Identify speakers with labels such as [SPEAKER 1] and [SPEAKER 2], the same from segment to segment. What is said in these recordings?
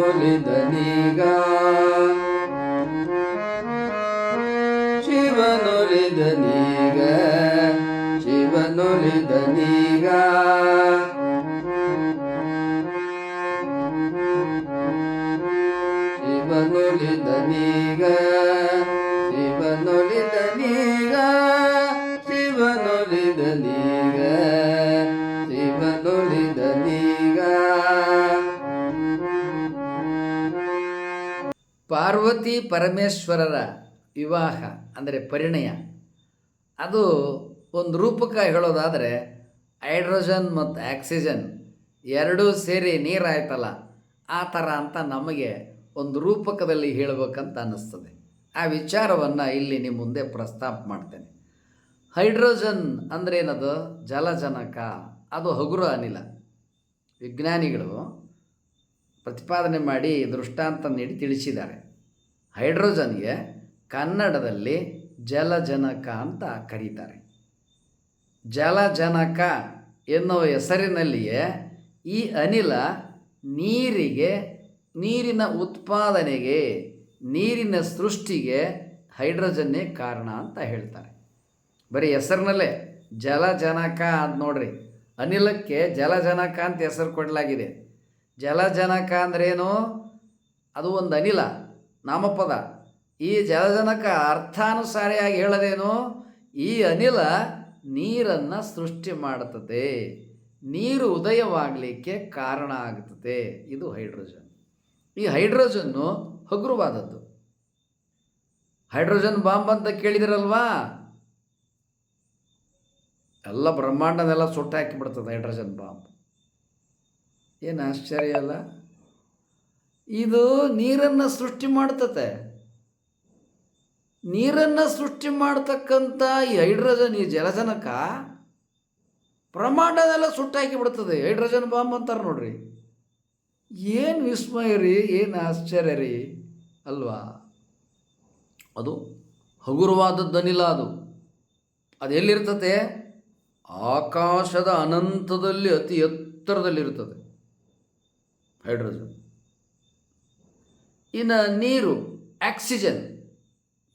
[SPEAKER 1] मुलिदनिगा
[SPEAKER 2] ಪಾರ್ವತಿ ಪರಮೇಶ್ವರರ ವಿವಾಹ, ಅಂದರೆ ಪರಿಣಯ, ಅದು ಒಂದು ರೂಪಕ ಹೇಳೋದಾದರೆ ಹೈಡ್ರೋಜನ್ ಮತ್ತು ಆಕ್ಸಿಜನ್ ಎರಡೂ ಸೇರಿ ನೀರಾಯ್ತಲ್ಲ, ಆ ಥರ ಅಂತ ನಮಗೆ ಒಂದು ರೂಪಕದಲ್ಲಿ ಹೇಳಬೇಕಂತ ಅನ್ನಿಸ್ತದೆ. ಆ ವಿಚಾರವನ್ನು ಇಲ್ಲಿ ನಿಮ್ಮ ಮುಂದೆ ಪ್ರಸ್ತಾಪ ಮಾಡ್ತೇನೆ. ಹೈಡ್ರೋಜನ್ ಅಂದರೆ ಏನದು? ಜಲಜನಕ. ಅದು ಹಗುರ ಅನಿಲ. ವಿಜ್ಞಾನಿಗಳು ಪ್ರತಿಪಾದನೆ ಮಾಡಿ ದೃಷ್ಟಾಂತ ನೀಡಿ ತಿಳಿಸಿದ್ದಾರೆ. ಹೈಡ್ರೋಜನ್ಗೆ ಕನ್ನಡದಲ್ಲಿ ಜಲಜನಕ ಅಂತ ಕರೀತಾರೆ. ಜಲಜನಕ ಎನ್ನುವ ಹೆಸರಿನಲ್ಲಿಯೇ ಈ ಅನಿಲ ನೀರಿಗೆ, ನೀರಿನ ಉತ್ಪಾದನೆಗೆ, ನೀರಿನ ಸೃಷ್ಟಿಗೆ ಹೈಡ್ರೋಜನ್ನೇ ಕಾರಣ ಅಂತ ಹೇಳ್ತಾರೆ. ಬರೀ ಹೆಸರಿನಲ್ಲೇ ಜಲಜನಕ ಅಂತ ನೋಡ್ರಿ. ಅನಿಲಕ್ಕೆ ಜಲಜನಕ ಅಂತ ಹೆಸರು ಕೊಡಲಾಗಿದೆ. ಜಲಜನಕ ಅಂದ್ರೇನು? ಅದು ಒಂದು ಅನಿಲ. ನಾಮಪದ. ಈ ಜಲಜನಕ ಅರ್ಥಾನುಸಾರಿಯಾಗಿ ಹೇಳದೇನು? ಈ ಅನಿಲ ನೀರನ್ನು ಸೃಷ್ಟಿ ಮಾಡುತ್ತದೆ. ನೀರು ಉದಯವಾಗಲಿಕ್ಕೆ ಕಾರಣ ಆಗ್ತದೆ. ಇದು ಹೈಡ್ರೋಜನ್. ಈ ಹೈಡ್ರೋಜನ್ನು ಹಗುರವಾದದ್ದು. ಹೈಡ್ರೋಜನ್ ಬಾಂಬ್ ಅಂತ ಕೇಳಿದಿರಲ್ವಾ? ಎಲ್ಲ ಬ್ರಹ್ಮಾಂಡನೆಲ್ಲ ಸುಟ್ಟಾಕಿಬಿಡ್ತದೆ ಹೈಡ್ರೋಜನ್ ಬಾಂಬ್. ಏನು ಆಶ್ಚರ್ಯ ಅಲ್ಲ? ಇದು ನೀರನ್ನು ಸೃಷ್ಟಿ ಮಾಡ್ತತೆ. ನೀರನ್ನು ಸೃಷ್ಟಿ ಮಾಡ್ತಕ್ಕಂಥ ಈ ಹೈಡ್ರೋಜನ್ ಈ ಜಲಜನಕ ಪ್ರಮಾಣದೆಲ್ಲ ಸುಟ್ಟಾಕಿ ಬಿಡ್ತದೆ. ಹೈಡ್ರೋಜನ್ ಬಾಂಬ್ ಅಂತಾರೆ ನೋಡ್ರಿ. ಏನು ವಿಸ್ಮಯ ರೀ, ಏನು ಆಶ್ಚರ್ಯ ರೀ, ಅಲ್ವಾ? ಅದು ಹಗುರವಾದದ್ದು ಅನಿಲ ಅದು. ಅದು ಎಲ್ಲಿರ್ತತೆ? ಆಕಾಶದ ಅನಂತದಲ್ಲಿ, ಅತಿ ಎತ್ತರದಲ್ಲಿರ್ತದೆ ಹೈಡ್ರೋಜನ್. ಇನ್ನು ನೀರು, ಆಕ್ಸಿಜನ್.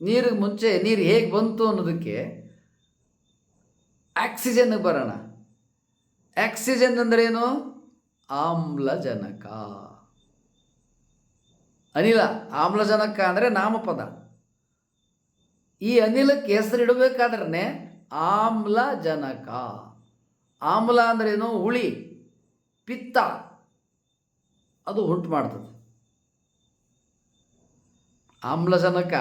[SPEAKER 2] ನೀರಿಗೆ ಮುಂಚೆ, ನೀರು ಹೇಗೆ ಬಂತು ಅನ್ನೋದಕ್ಕೆ ಆಕ್ಸಿಜನ್ಗೆ ಬರೋಣ. ಆಕ್ಸಿಜನ್ ಅಂದ್ರೇನು ಆಮ್ಲಜನಕ. ಅನಿಲ, ಆಮ್ಲಜನಕ ಅಂದರೆ ನಾಮಪದ. ಈ ಅನಿಲಕ್ಕೆ ಹೆಸರಿಡಬೇಕಾದ್ರೆ ಆಮ್ಲಜನಕ. ಆಮ್ಲ ಅಂದ್ರೇನು ಹುಳಿ, ಪಿತ್ತ. ಅದು ಉಂಟು ಮಾಡ್ತದೆ. ಆಮ್ಲಜನಕ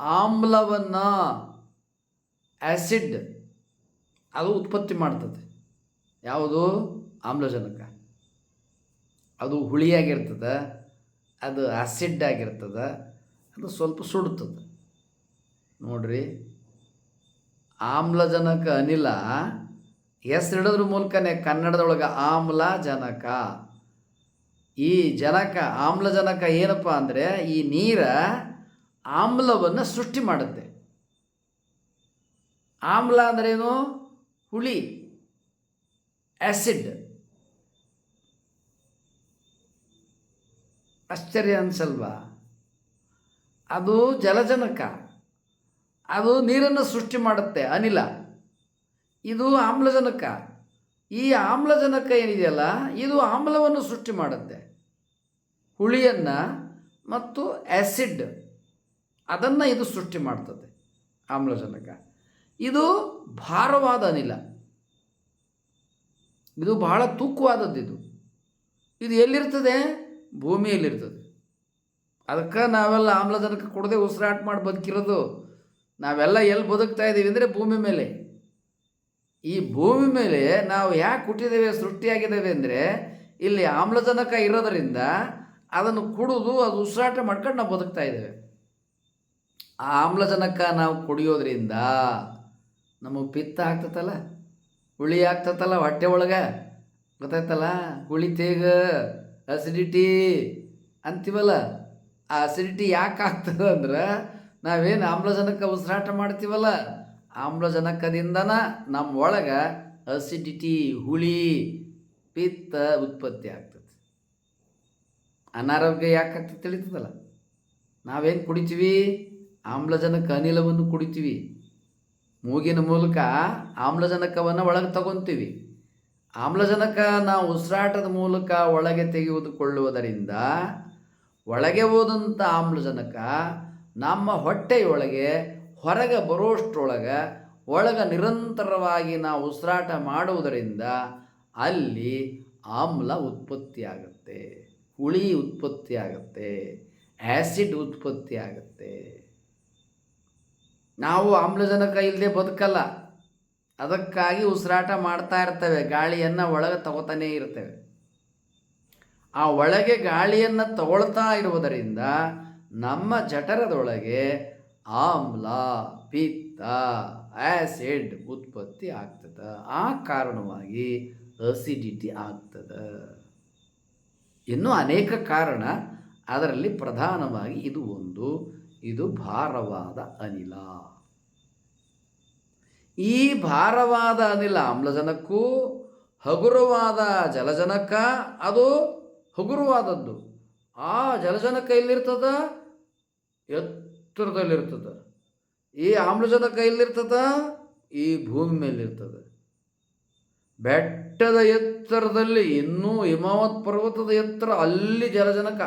[SPEAKER 2] ಆಮ್ಲವನ್ನು ಆ್ಯಸಿಡ್ ಅದು ಉತ್ಪತ್ತಿ ಮಾಡ್ತದೆ. ಯಾವುದು? ಆಮ್ಲಜನಕ. ಅದು ಹುಳಿಯಾಗಿರ್ತದೆ, ಅದು ಆಸಿಡ್ ಆಗಿರ್ತದೆ, ಅದು ಸ್ವಲ್ಪ ಸುಡುತ್ತದೆ ನೋಡ್ರಿ, ಆಮ್ಲಜನಕ ಅನಿಲ ಹೆಸರಿಡೋದ್ರ ಮೂಲಕನೇ ಕನ್ನಡದೊಳಗೆ ಆಮ್ಲಜನಕ. ಈ ಜನಕ, ಆಮ್ಲಜನಕ ಏನಪ್ಪ ಅಂದರೆ ಈ ನೀರ ಆಮ್ಲವನ್ನು ಸೃಷ್ಟಿ ಮಾಡುತ್ತೆ. ಆಮ್ಲ ಅಂದ್ರೇನು ಹುಳಿ ಆ್ಯಸಿಡ್ ಆಶ್ಚರ್ಯ ಅನ್ಸಲ್ವಾ? ಅದು ಜಲಜನಕ. ಅದು ನೀರನ್ನು ಸೃಷ್ಟಿ ಮಾಡುತ್ತೆ ಅನಿಲ. ಇದು ಆಮ್ಲಜನಕ. ಈ ಆಮ್ಲಜನಕ ಏನಿದೆಯಲ್ಲ, ಇದು ಆಮ್ಲವನ್ನು ಸೃಷ್ಟಿ ಮಾಡುತ್ತೆ. ಹುಳಿಯನ್ನು ಮತ್ತು ಆ್ಯಸಿಡ್ ಅದನ್ನು ಇದು ಸೃಷ್ಟಿ ಮಾಡ್ತದೆ ಆಮ್ಲಜನಕ. ಇದು ಭಾರವಾದ ಅನಿಲ. ಇದು ಬಹಳ ತೂಕವಾದದ್ದು ಇದು. ಇದು ಎಲ್ಲಿರ್ತದೆ? ಭೂಮಿಯಲ್ಲಿರ್ತದೆ. ಅದಕ್ಕೆ ನಾವೆಲ್ಲ ಆಮ್ಲಜನಕ ಕೊಡದೆ ಉಸಿರಾಟ ಮಾಡಿ ಬದುಕಿರೋದು, ನಾವೆಲ್ಲ ಎಲ್ಲಿ ಬದುಕ್ತಾ ಇದ್ದೀವಿ ಅಂದರೆ ಭೂಮಿ ಮೇಲೆ. ಈ ಭೂಮಿ ಮೇಲೆ ನಾವು ಯಾಕೆ ಹುಟ್ಟಿದ್ದೇವೆ, ಸೃಷ್ಟಿಯಾಗಿದ್ದೇವೆ ಅಂದರೆ, ಇಲ್ಲಿ ಆಮ್ಲಜನಕ ಇರೋದರಿಂದ ಅದನ್ನು ಕುಡಿದು ಅದು ಉಸಿರಾಟ ಮಾಡ್ಕೊಂಡು ನಾವು ಬದುಕ್ತಾ ಇದ್ದೇವೆ. ಆ ಆಮ್ಲಜನಕ ನಾವು ಕುಡಿಯೋದ್ರಿಂದ ನಮಗೆ ಪಿತ್ತ ಆಗ್ತತಲ್ಲ, ಹುಳಿ ಆಗ್ತತಲ್ಲ, ಹೊಟ್ಟೆ ಒಳಗೆ ಗೊತ್ತಾಯ್ತಲ್ಲ? ಹುಳಿ ತೇಗ ಅಸಿಡಿಟಿ ಅಂತೀವಲ್ಲ, ಆ ಅಸಿಡಿಟಿ ಯಾಕೆ ಆಗ್ತದೆ ಅಂದ್ರೆ ನಾವೇನು ಆಮ್ಲಜನಕ ಉಸಿರಾಟ ಮಾಡ್ತೀವಲ್ಲ? ಆಮ್ಲಜನಕದಿಂದನ ನಮ್ಮ ಒಳಗೆ ಅಸಿಡಿಟಿ ಹುಳಿ, ಪಿತ್ತ ಉತ್ಪತ್ತಿ ಆಗ್ತದೆ. ಅನಾರೋಗ್ಯ ಯಾಕಾಗ್ತದೆ ತಿಳಿತದಲ್ಲ? ನಾವೇನು ಕುಡಿತೀವಿ? ಆಮ್ಲಜನಕ ಅನಿಲವನ್ನು ಕುಡಿತೀವಿ. ಮೂಗಿನ ಮೂಲಕ ಆಮ್ಲಜನಕವನ್ನು ಒಳಗೆ ತಗೊತೀವಿ. ಆಮ್ಲಜನಕ ನಾವು ಉಸಿರಾಟದ ಮೂಲಕ ಒಳಗೆ ತೆಗೆದುಕೊಳ್ಳುವುದರಿಂದ ಒಳಗೆ ಹೋದಂಥ ಆಮ್ಲಜನಕ ನಮ್ಮ ಹೊಟ್ಟೆಯೊಳಗೆ ಹೊರಗೆ ಬರೋಷ್ಟರೊಳಗೆ ಒಳಗೆ ನಿರಂತರವಾಗಿ ನಾವು ಉಸಿರಾಟ ಮಾಡುವುದರಿಂದ ಅಲ್ಲಿ ಆಮ್ಲ ಉತ್ಪತ್ತಿಯಾಗುತ್ತೆ, ಹುಳಿ ಉತ್ಪತ್ತಿಯಾಗುತ್ತೆ ಆ್ಯಸಿಡ್ ಉತ್ಪತ್ತಿಯಾಗುತ್ತೆ. ನಾವು ಆಮ್ಲಜನಕ ಇಲ್ಲದೆ ಬದುಕಲ್ಲ. ಅದಕ್ಕಾಗಿ ಉಸಿರಾಟ ಮಾಡ್ತಾ ಇರ್ತೇವೆ, ಗಾಳಿಯನ್ನು ಒಳಗೆ ತಗೋತಾನೇ ಇರ್ತೇವೆ. ಆ ಒಳಗೆ ಗಾಳಿಯನ್ನು ತಗೊಳ್ತಾ ಇರುವುದರಿಂದ ನಮ್ಮ ಜಠರದೊಳಗೆ ಆಮ್ಲ, ಪಿತ್ತ ಆ್ಯಸಿಡ್ ಉತ್ಪತ್ತಿ ಆಗ್ತದೆ. ಆ ಕಾರಣವಾಗಿ ಅಸಿಡಿಟಿ ಆಗ್ತದೆ. ಇನ್ನೂ ಅನೇಕ ಕಾರಣ, ಅದರಲ್ಲಿ ಪ್ರಧಾನವಾಗಿ ಇದು ಒಂದು, ಇದು ಭಾರವಾದ ಅನಿಲ. ಈ ಭಾರವಾದ ಅನಿಲ ಆಮ್ಲಜನಕ್ಕೂ ಹಗುರವಾದ ಜಲಜನಕ, ಅದು ಹಗುರವಾದದ್ದು. ಆ ಜಲಜನಕ ಎಲ್ಲಿರ್ತದ? ಎತ್ತರದಲ್ಲಿರ್ತದ ಈ ಆಮ್ಲಜನಕ ಎಲ್ಲಿರ್ತದ? ಈ ಭೂಮಿ ಮೇಲಿರ್ತದೆ. ಬೆಟ್ಟದ ಎತ್ತರದಲ್ಲಿ ಇನ್ನೂ ಹಿಮಾವತ್ ಪರ್ವತದ ಎತ್ತರ ಅಲ್ಲಿ ಜಲಜನಕ.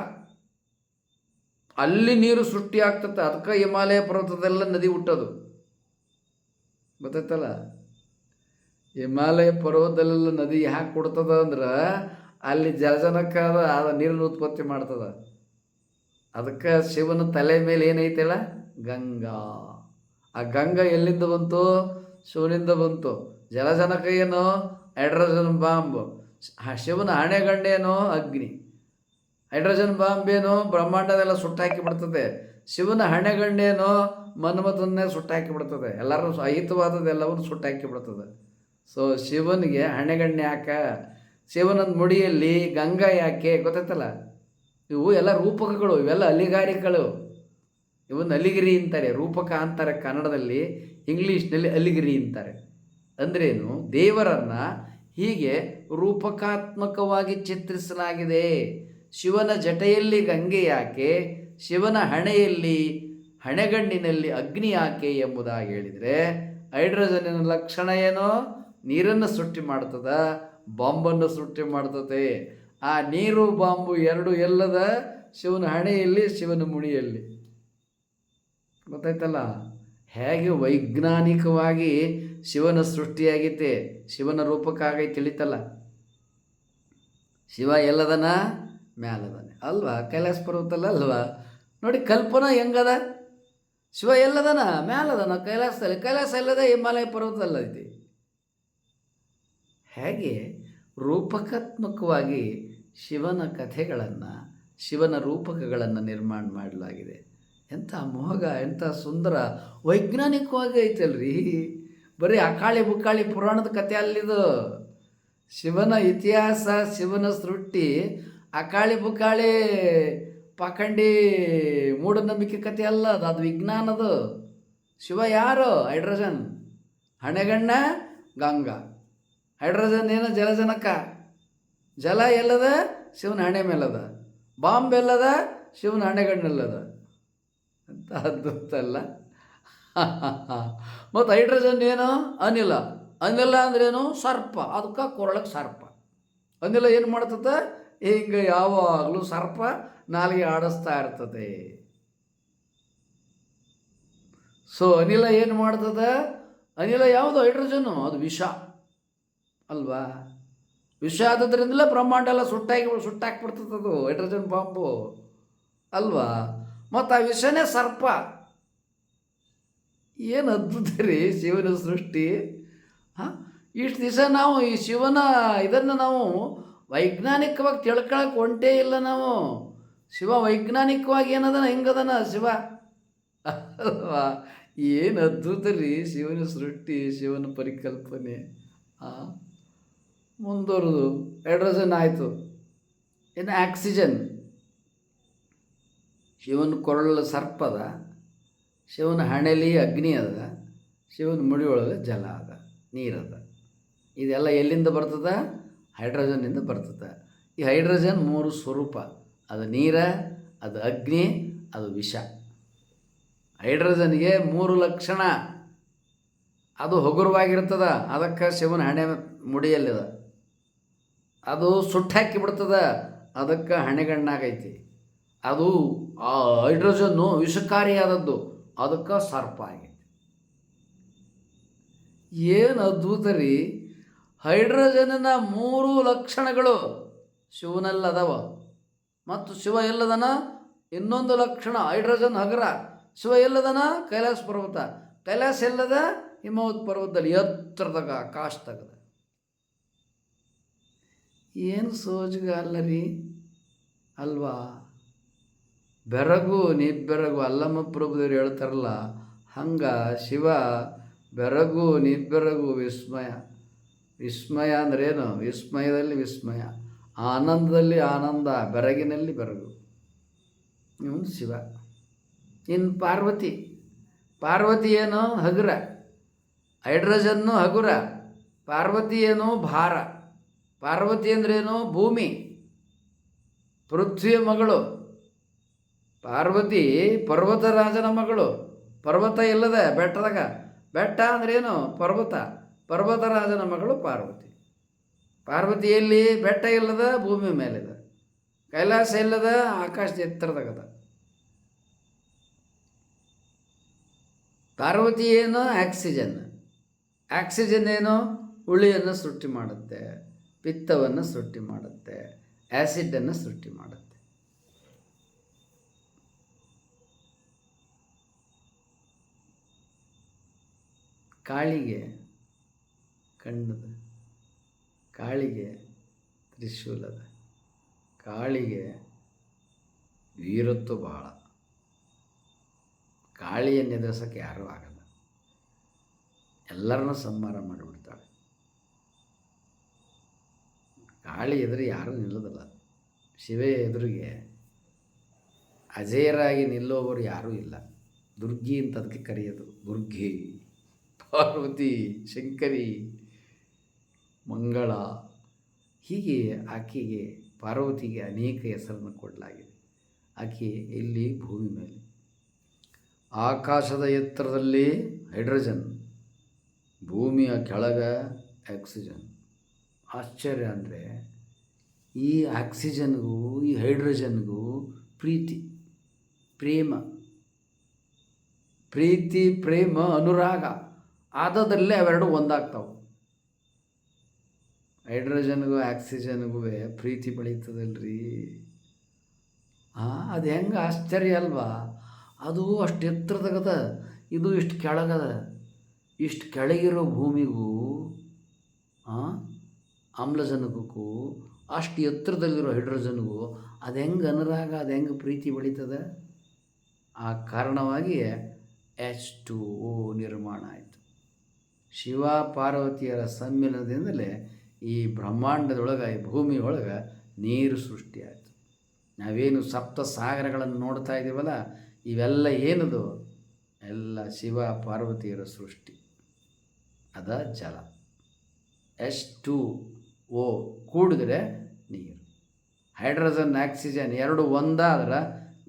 [SPEAKER 2] ಅಲ್ಲಿ ನೀರು ಸೃಷ್ಟಿ ಆಗ್ತದೆ ಅದಕ್ಕೆ ಹಿಮಾಲಯ ಪರ್ವತದೆಲ್ಲ ನದಿ ಹುಟ್ಟೋದು. ಗೊತ್ತಾಯ್ತಲ್ಲ? ಹಿಮಾಲಯ ಪರ್ವತದಲ್ಲೆಲ್ಲ ನದಿ ಯಾಕೆ ಕೊಡ್ತದ ಅಂದ್ರೆ ಅಲ್ಲಿ ಜಲಜನಕ ಅದು ನೀರನ್ನು ಉತ್ಪತ್ತಿ ಮಾಡ್ತದ. ಅದಕ್ಕೆ ಶಿವನ ತಲೆ ಮೇಲೆ ಏನೈತಲ್ಲ ಗಂಗಾ. ಆ ಗಂಗಾ ಎಲ್ಲಿಂದ ಬಂತು? ಶಿವನಿಂದ ಬಂತು. ಜಲಜನಕ ಏನು? Hydrogen bomb. ಶಿವನ ಹಣೆಗಂಡೇನು ಅಗ್ನಿ. ಹೈಡ್ರೋಜನ್ ಬಾಂಬ್ ಏನು? ಬ್ರಹ್ಮಾಂಡದೆಲ್ಲ ಸುಟ್ಟಾಕಿ ಬಿಡ್ತದೆ ಶಿವನ ಹಣೆಗಂಡೇನು ಮನ್ಮಥನ್ನೇ ಸುಟ್ಟಾಕಿ ಬಿಡ್ತದೆ ಎಲ್ಲರೂ ಅಹಿತವಾದದ್ದೆಲ್ಲವನ್ನು ಸುಟ್ಟಾಕಿ ಬಿಡ್ತದೆ ಸೊ ಶಿವನಿಗೆ ಹಣೆಗಣ್ಣೆ ಯಾಕೆ? ಶಿವನ ಮುಡಿಯಲ್ಲಿ ಗಂಗಾ ಯಾಕೆ? ಗೊತ್ತಾಯ್ತಲ್ಲ? ಇವು ಎಲ್ಲ ರೂಪಕಗಳು, ಇವೆಲ್ಲ ಅಲಿಗಾರಿಗಳು ಇವನ್ನ ಅಲಿಗಿರಿ ಅಂತಾರೆ, ರೂಪಕ ಅಂತಾರೆ ಕನ್ನಡದಲ್ಲಿ, ಇಂಗ್ಲೀಷ್ನಲ್ಲಿ ಅಲಿಗಿರಿ ಅಂತಾರೆ. ಅಂದ್ರೇನು, ದೇವರನ್ನು ಹೀಗೆ ರೂಪಕಾತ್ಮಕವಾಗಿ ಚಿತ್ರಿಸಲಾಗಿದೆ. ಶಿವನ ಜಟೆಯಲ್ಲಿ ಗಂಗೆ ಯಾಕೆ, ಶಿವನ ಹಣೆಯಲ್ಲಿ, ಹಣೆಗಣ್ಣಿನಲ್ಲಿ ಅಗ್ನಿ ಯಾಕೆ ಎಂಬುದಾಗಿ ಹೇಳಿದರೆ, ಹೈಡ್ರೋಜನಿನ ಲಕ್ಷಣ ಏನೋ, ನೀರನ್ನು ಸೃಷ್ಟಿ ಮಾಡ್ತದ, ಬಾಂಬನ್ನು ಸೃಷ್ಟಿ ಮಾಡ್ತದೆ ಆ ನೀರು ಬಾಂಬು ಎರಡು ಎಲ್ಲದ ಶಿವನ ಹಣೆಯಲ್ಲಿ, ಶಿವನ ಮುಡಿಯಲ್ಲಿ ಗೊತ್ತಾಯ್ತಲ್ಲ? ಹೇಗೆ ವೈಜ್ಞಾನಿಕವಾಗಿ ಶಿವನ ಸೃಷ್ಟಿಯಾಗೈತೆ, ಶಿವನ ರೂಪಕ್ಕಾಗಿ ತಿಳಿತಲ್ಲ? ಶಿವ ಎಲ್ಲದನ? ಮ್ಯಾಲದನೆ. ಅಲ್ವಾ? ಕೈಲಾಸ ಪರ್ವತಲ್ಲ ಅಲ್ವಾ? ನೋಡಿ, ಕಲ್ಪನಾ ಹೆಂಗದ? ಶಿವ ಎಲ್ಲದನ? ಮ್ಯಾಲದನ? ಕೈಲಾಸದಲ್ಲಿ? ಕೈಲಾಸ ಎಲ್ಲದ ಹಿಮಾಲಯ ಪರ್ವತದಲ್ಲೈತಿ. ಹೇಗೆ? ರೂಪಕಾತ್ಮಕವಾಗಿ ಶಿವನ ಕಥೆಗಳನ್ನು, ಶಿವನ ರೂಪಕಗಳನ್ನು ನಿರ್ಮಾಣ ಮಾಡಲಾಗಿದೆ. ಎಂಥ ಮೋಹಗ ಎಂಥ ಸುಂದರ, ವೈಜ್ಞಾನಿಕವಾಗಿ ಐತಲ್ರಿ. ಬರೀ ಅಕಾಳಿ ಬುಕ್ಕಾಳಿ ಪುರಾಣದ ಕಥೆ ಅಲ್ಲಿದು. ಶಿವನ ಇತಿಹಾಸ, ಶಿವನ ಸೃಷ್ಟಿ, ಅಕಾಳಿ ಬುಕ್ಕಾಳಿ ಪಾಖಂಡಿ ಮೂಢನಂಬಿಕೆ ಕಥೆ ಅಲ್ಲ ಅದು ಅದು ವಿಜ್ಞಾನದು ಶಿವ ಯಾರು? ಹೈಡ್ರೋಜನ್. ಹಣೆಗಣ್ಣ, ಗಂಗಾ. ಹೈಡ್ರೋಜನ್ ಏನು? ಜಲಜನಕ. ಜಲ ಎಲ್ಲದ? ಶಿವನ ಹಣೆ ಮೇಲದ. ಬಾಂಬ್ ಎಲ್ಲದ? ಶಿವನ ಹಣೆಗಣ್ಣಲ್ಲದ ಅಂತ ಅದ್ಭುತಲ್ಲ. ಮತ್ತು ಹೈಡ್ರೋಜನ್ ಏನು? ಅನಿಲ. ಅನಿಲ ಅಂದ್ರೇನು? ಸರ್ಪ. ಅದಕ್ಕೆ ಕೊರಳಕ್ಕೆ ಸರ್ಪ. ಅನಿಲ ಏನು ಮಾಡ್ತದೆ ಹಿಂಗೆ ಯಾವಾಗಲೂ ಸರ್ಪ ನಾಲಿಗೆ ಆಡಿಸ್ತಾ ಇರ್ತದೆ ಸೊ ಅನಿಲ ಏನು ಮಾಡ್ತದೆ? ಅನಿಲ ಯಾವುದು? ಹೈಡ್ರೋಜನ್ನು ಅದು ವಿಷ. ಅಲ್ವಾ? ವಿಷ ಆದದ್ರಿಂದಲೇ ಬ್ರಹ್ಮಾಂಡ ಎಲ್ಲ ಸುಟ್ಟಾಗಿ ಅದು, ಹೈಡ್ರೋಜನ್ ಬಾಂಬು. ಅಲ್ವಾ? ಮತ್ತು ಆ ವಿಷನೇ ಸರ್ಪ. ಏನು ಅದ್ಭುತ ರೀ ಶಿವನ ಸೃಷ್ಟಿ? ಹಾಂ? ಇಷ್ಟು ದಿವಸ ನಾವು ಈ ಶಿವನ ಇದನ್ನು ನಾವು ವೈಜ್ಞಾನಿಕವಾಗಿ ತಿಳ್ಕೊಳಕ್ಕೆ ಹೊಂಟೇ ಇಲ್ಲ ನಾವು. ಶಿವ ವೈಜ್ಞಾನಿಕವಾಗಿ ಏನದನ, ಹೆಂಗದನ ಶಿವ? ಅಲ್ವಾ? ಏನು ಅದ್ಭುತ ರೀ ಶಿವನ ಸೃಷ್ಟಿ, ಶಿವನ ಪರಿಕಲ್ಪನೆ. ಹಾಂ? ಮುಂದುವರೆದು. ಹೈಡ್ರೋಜನ್ ಆಯಿತು. ಇನ್ನು ಆಕ್ಸಿಜನ್. ಶಿವನ ಕೊರಳ ಸರ್ಪದ ಶಿವನ ಹಣೆಲಿ ಅಗ್ನಿ ಅದ. ಶಿವನ ಮುಡಿಯೊಳಗೆ ಜಲ ಅದ. ನೀರದ ಇದೆಲ್ಲ ಎಲ್ಲಿಂದ ಬರ್ತದ? ಹೈಡ್ರೋಜನ್ನಿಂದ ಬರ್ತದೆ. ಈ ಹೈಡ್ರೋಜನ್ ಮೂರು ಸ್ವರೂಪ. ಅದು ನೀರ, ಅದು ಅಗ್ನಿ, ಅದು ವಿಷ. ಹೈಡ್ರೋಜನ್ಗೆ ಮೂರು ಲಕ್ಷಣ. ಅದು ಹಗುರವಾಗಿರ್ತದ. ಅದಕ್ಕೆ ಶಿವನ ಹಣೆ ಮುಡಿಯಲ್ಲಿದ. ಅದು ಸುಟ್ಟಾಕಿ ಬಿಡ್ತದ. ಅದಕ್ಕೆ ಹಣೆಗಣ್ಣಾಗೈತಿ. ಅದು ಆ ಹೈಡ್ರೋಜನ್ನು ವಿಷಕಾರಿಯಾದದ್ದು. ಅದಕ್ಕೆ ಸರ್ಪ ಆಗೈತಿ. ಏನು ಅದ್ಭುತ ರೀ. ಹೈಡ್ರೋಜನ್ನ ಮೂರು ಲಕ್ಷಣಗಳು ಶಿವನಲ್ಲದವ. ಮತ್ತು ಶಿವ ಎಲ್ಲದನ? ಇನ್ನೊಂದು ಲಕ್ಷಣ ಹೈಡ್ರೋಜನ್ ಹಗರ. ಶಿವ ಎಲ್ಲದನ? ಕೈಲಾಸ ಪರ್ವತ. ಕೈಲಾಸ ಎಲ್ಲದ? ಹಿಮವತ್ ಪರ್ವತದಲ್ಲಿ ಎತ್ತರದಾಗ ಆಕಾಶ ತಗದ ಏನು ಸೋಜಿಗ ಅಲ್ಲ ರೀ ಅಲ್ವಾ? ಬೆರಗು ನಿಬ್ಬೆರಗು, ಅಲ್ಲಮ್ಮ ಪ್ರಭುದೇವರು ಹೇಳ್ತಾರಲ್ಲ, ಹಂಗೆ ಶಿವ ಬೆರಗು ನಿಬ್ಬೆರಗು ವಿಸ್ಮಯ. ವಿಸ್ಮಯ ಅಂದ್ರೇನು? ವಿಸ್ಮಯದಲ್ಲಿ ವಿಸ್ಮಯ. ಆನಂದದಲ್ಲಿ ಆನಂದ, ಬೆರಗಿನಲ್ಲಿ ಬೆರಗು. ಇವನು ಶಿವ. ಇನ್ನು ಪಾರ್ವತಿ. ಪಾರ್ವತಿ ಏನು ಹಗುರ. ಹೈಡ್ರೋಜನ್ನು ಹಗುರ. ಪಾರ್ವತಿ ಏನು ಭಾರ. ಪಾರ್ವತಿ ಅಂದ್ರೇನು? ಭೂಮಿ. ಪೃಥ್ವಿಯ ಮಗಳು. ಪಾರ್ವತಿ ಪರ್ವತರಾಜನ ಮಗಳು. ಪರ್ವತ ಇಲ್ಲದೆ ಬೆಟ್ಟದಾಗ. ಬೆಟ್ಟ ಅಂದ್ರೇನು? ಪರ್ವತ. ಪರ್ವತರಾಜನ ಮಗಳು ಪಾರ್ವತಿ. ಪಾರ್ವತಿಯಲ್ಲಿ ಬೆಟ್ಟ ಇಲ್ಲದ ಭೂಮಿ ಮೇಲಿದೆ. ಕೈಲಾಸ ಇಲ್ಲದ ಆಕಾಶದ ಎತ್ತರದಾಗದ. ಪಾರ್ವತಿ ಏನು? ಆಕ್ಸಿಜನ್. ಆಕ್ಸಿಜನ್ ಏನು? ಹುಳಿಯನ್ನು ಸೃಷ್ಟಿ ಮಾಡುತ್ತೆ. ಪಿತ್ತವನ್ನು ಸೃಷ್ಟಿ ಮಾಡುತ್ತೆ ಆ್ಯಸಿಡನ್ನು ಸೃಷ್ಟಿ ಮಾಡುತ್ತೆ. ಕಾಳಿಗೆ ಕಣ್ಣದ, ಕಾಳಿಗೆ ತ್ರಿಶೂಲದ, ಕಾಳಿಗೆ ವೀರತ್ವ ಬಹಳ. ಕಾಳಿಯನ್ನು ಎದುರಿಸೋಕ್ಕೆ ಯಾರೂ ಆಗಲ್ಲ. ಎಲ್ಲರನ್ನೂ ಸಂಹಾರ ಮಾಡಿಬಿಡ್ತಾಳೆ. ಕಾಳಿ ಎದುರು ಯಾರೂ ನಿಲ್ಲೋದಿಲ್ಲ. ಶಿವ ಎದುರಿಗೆ ಅಜೇಯರಾಗಿ ನಿಲ್ಲುವವರು ಯಾರೂ ಇಲ್ಲ. ದುರ್ಗಿ ಅಂತ ಅದಕ್ಕೆ ಕರೆಯೋದು. ದುರ್ಗಿ, ಪಾರ್ವತಿ, ಶಂಕರಿ, ಮಂಗಳ. ಹೀಗೆ ಆಕೆಗೆ, ಪಾರ್ವತಿಗೆ ಅನೇಕ ಹೆಸರನ್ನು ಕೊಡಲಾಗಿದೆ. ಆಕೆ ಇಲ್ಲಿ ಭೂಮಿ ಮೇಲೆ. ಆಕಾಶದ ಎತ್ತರದಲ್ಲಿ ಹೈಡ್ರೋಜನ್, ಭೂಮಿಯ ಕೆಳಗೆ ಆಕ್ಸಿಜನ್. ಆಶ್ಚರ್ಯ ಅಂದರೆ ಈ ಆಕ್ಸಿಜನ್ಗೂ, ಈ ಹೈಡ್ರೋಜನ್ಗೂ ಪ್ರೀತಿ, ಪ್ರೇಮ. ಪ್ರೀತಿ, ಪ್ರೇಮ, ಅನುರಾಗ ಆದದಲ್ಲೇ ಅವೆರಡು ಒಂದಾಗ್ತಾವೆ. ಹೈಡ್ರೋಜನ್ಗೂ ಆಕ್ಸಿಜನ್ಗೂ ಪ್ರೀತಿ ಬೆಳೀತದಲ್ರಿ ಹಾಂ ಅದು ಹೆಂಗೆ ಆಶ್ಚರ್ಯ ಅಲ್ವಾ? ಅದು ಅಷ್ಟು ಎತ್ತರದಾಗದ, ಇದು ಇಷ್ಟು ಕೆಳಗದ, ಇಷ್ಟು ಕೆಳಗಿರೋ ಭೂಮಿಗೂ ಆಮ್ಲಜನಕಕ್ಕೂ ಅಷ್ಟು ಎತ್ತರದಲ್ಲಿರೋ ಹೈಡ್ರೋಜನ್ಗೂ ಅದು ಹೆಂಗೆ ಅನುರಾಗ, ಅದು ಹೆಂಗೆ ಪ್ರೀತಿ ಬೆಳೀತದೆ? ಆ ಕಾರಣವಾಗಿ ಎಚ್ ಟು ಓ ನಿರ್ಮಾಣ ಆಯಿತು. ಶಿವ ಪಾರ್ವತಿಯರ ಸಮ್ಮಿಲನದಿಂದಲೇ ಈ ಬ್ರಹ್ಮಾಂಡದೊಳಗೆ, ಈ ಭೂಮಿಯೊಳಗೆ ನೀರು ಸೃಷ್ಟಿಯಾಯಿತು ನಾವೇನು ಸಪ್ತ ಸಾಗರಗಳನ್ನು ನೋಡ್ತಾ ಇದ್ದೀವಲ್ಲ, ಇವೆಲ್ಲ ಏನದು? ಎಲ್ಲ ಶಿವ ಪಾರ್ವತಿಯರ ಸೃಷ್ಟಿ. ಅದ ಜಲ. ಎಸ್ ಟು ಓ ಕೂಡಿದ್ರೆ ನೀರು. ಹೈಡ್ರೋಜನ್, ಆಕ್ಸಿಜನ್ ಎರಡು ಒಂದಾದ್ರೆ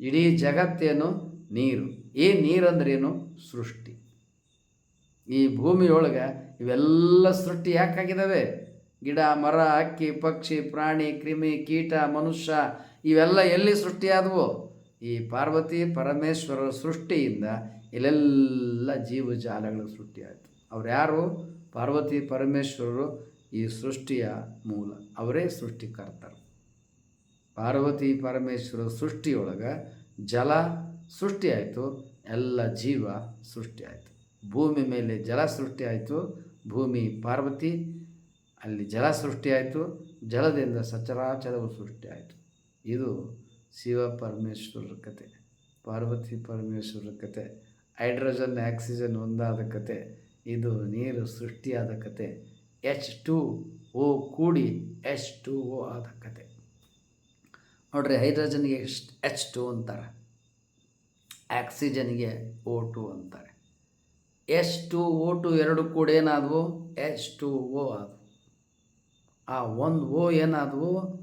[SPEAKER 2] ಇಡೀ ಜಗತ್ತೇನು ನೀರು. ಈ ನೀರಂದ್ರೇನು ಸೃಷ್ಟಿ. ಈ ಭೂಮಿಯೊಳಗೆ ಇವೆಲ್ಲ ಸೃಷ್ಟಿ ಯಾಕಾಗಿದ್ದಾವೆ ಗಿಡ, ಮರ ಹಕ್ಕಿ ಪಕ್ಷಿ, ಪ್ರಾಣಿ, ಕ್ರಿಮಿ, ಕೀಟ, ಮನುಷ್ಯ ಇವೆಲ್ಲ ಎಲ್ಲಿ ಸೃಷ್ಟಿಯಾದವು? ಈ ಪಾರ್ವತಿ ಪರಮೇಶ್ವರರ ಸೃಷ್ಟಿಯಿಂದ ಇಲ್ಲೆಲ್ಲ ಜೀವಜಾಲಗಳು ಸೃಷ್ಟಿಯಾಯಿತು. ಅವ್ರು ಯಾರು ಪಾರ್ವತಿ ಪರಮೇಶ್ವರರು ಈ ಸೃಷ್ಟಿಯ ಮೂಲ. ಅವರೇ ಸೃಷ್ಟಿಕರ್ತರು. ಪಾರ್ವತಿ ಪರಮೇಶ್ವರ ಸೃಷ್ಟಿಯೊಳಗೆ ಜಲ ಸೃಷ್ಟಿಯಾಯಿತು, ಎಲ್ಲ ಜೀವ ಸೃಷ್ಟಿಯಾಯಿತು. ಭೂಮಿ ಮೇಲೆ ಜಲ ಸೃಷ್ಟಿಯಾಯಿತು, ಭೂಮಿ ಪಾರ್ವತಿ, ಅಲ್ಲಿ ಜಲ ಸೃಷ್ಟಿಯಾಯಿತು, ಜಲದಿಂದ ಸಚರಾಚರವು ಸೃಷ್ಟಿಯಾಯಿತು. ಇದು ಶಿವ ಪರಮೇಶ್ವರರ ಕತೆ, ಪಾರ್ವತಿ ಪರಮೇಶ್ವರರ ಕತೆ, ಹೈಡ್ರೋಜನ್, ಆಕ್ಸಿಜನ್ ಒಂದಾದ ಕತೆ, ಇದು ನೀರು ಸೃಷ್ಟಿಯಾದ ಕತೆ. ಎಚ್ ಟು ಓ ಕೂಡಿ ಎಚ್ ಟು ಓ ಆದ ಕತೆ. ನೋಡ್ರಿ ಹೈಡ್ರೋಜನ್ಗೆ ಎಚ್ ಟು ಅಂತಾರೆ? ಆಕ್ಸಿಜನ್ಗೆ ಓ ಟು ಅಂತಾರೆ. ಎಚ್ ಟು ಓ ಟು ಎರಡು ಕೂಡ ಏನಾದವು? ಎಚ್ ಟು ಓ ಆದವು. ಆ ಒಂದು ಓ ಏನಾದವು?